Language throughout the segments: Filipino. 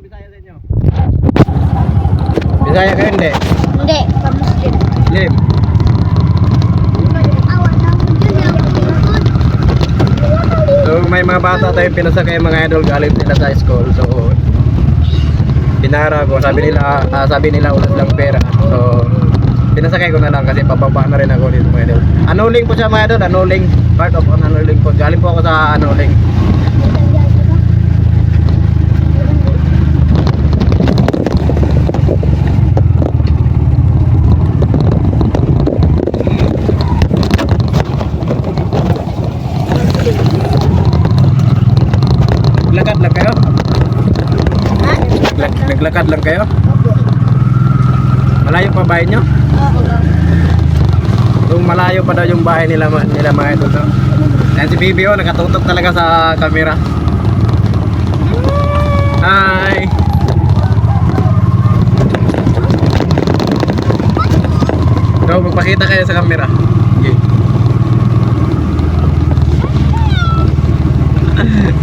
ng Bisaya sa inyo? Bisaya kayo hindi? Hindi, pamuslim. Muslim. So may mga bata tayong pinasakay mga idol galing sila sa school. So binara ko, sabi nila, uh, sabi nila ulit lang pera. So pinasakay ko na lang kasi pababa na rin ako dito mga idol. Anuling po siya mga idol, anuling. Part of anuling po. Galing po ako sa anuling. Naglakad lang kayo? Malayo pa bahay nyo? So malayo pa daw yung bahay nila nila mga idol. No? Yan si Bibi oh, nakatutok talaga sa camera. Hi! So magpakita kayo sa camera. Okay.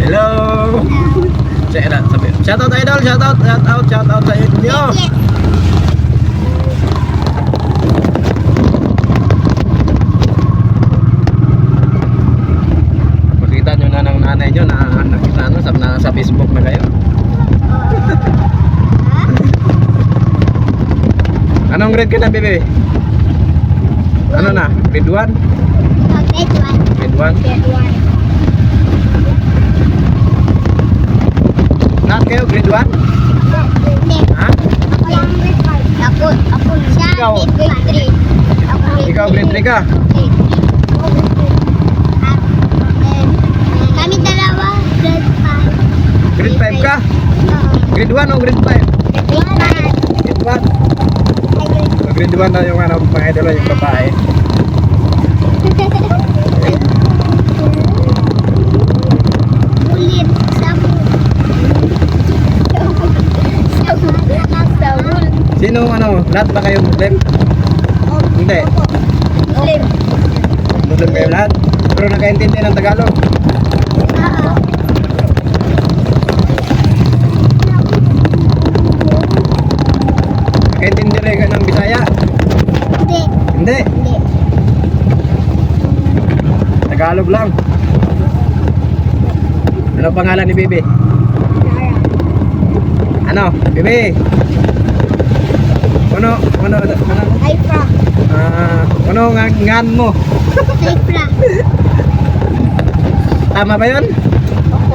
Hello! Shout out, sabi. Shout out idol, shout out, shout out, shout out sa inyo. Makita nyo na ng nanay nyo na nakita ano, sa, na, sa Facebook na kayo. Anong grade ka na, bebe? Ano na? Grade 1? Grade 1. Grade 1? Grade 1. Lahat kayo, grade 1? Hindi. Ha? Ako lang grade 5. Ako, siya Ikaw? grade 3. Ako grade Ikaw, grade 3 ka? Grade 3. Ako grade 3. Then, Kami dalawa, grade 5. Grade 5 ka? Grade 1 o grade 5? Grade 5. Grade 1? So, grade 1 na yung ano, mga idol yung babae. Sino ano, lahat ba kayo Muslim? Hindi. Ulit. Muslim kayo lahat? Pero nakaintindi ng Tagalog? Oo. Nakaintindi rin ka ng Bisaya? Hindi. Hindi. Hindi. Tagalog lang. Ano pangalan ni Bibi? Ano? Bibi? Ano? Ano? Ano? Hypra. Ah, ano nga ngan mo? Hypra. Tama ba 'yon?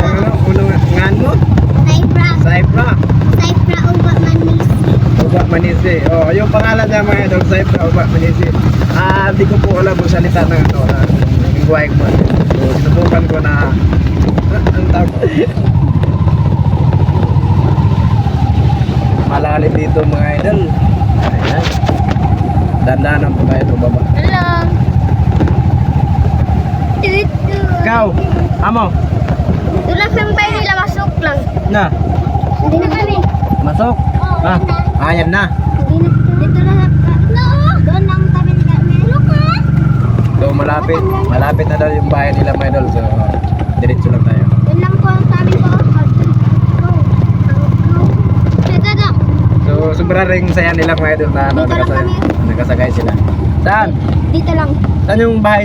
Ano? Ano nga ngan mo? Hypra. Saipra. Hypra uba manis. Uba Manisi. Oh, yung pangalan niya mga idol, Saipra Uba Manisi. Ah, di ko po alam kung salita ng ano, ng lingwahe ko. So, sinubukan ko na ah, ang tawag. Malalim dito mga idol. Ayan. Dandanan po ito baba. Hello. Ikaw, amo, Tulak ng bahay nila masok lang. na, Hindi na kami. masok. Ah, ayan na. Hindi na. Dito na. No. Doon lang kami kami. Hello ka? So malapit, malapit na daw yung bahay nila mga idol. So, diretso lang tayo. Doon lang po ang sabi ko. Dito na. So, sobrang ring saya nila mga idol na ano, nakasagay sila. Saan? Dito lang. Saan yung bahay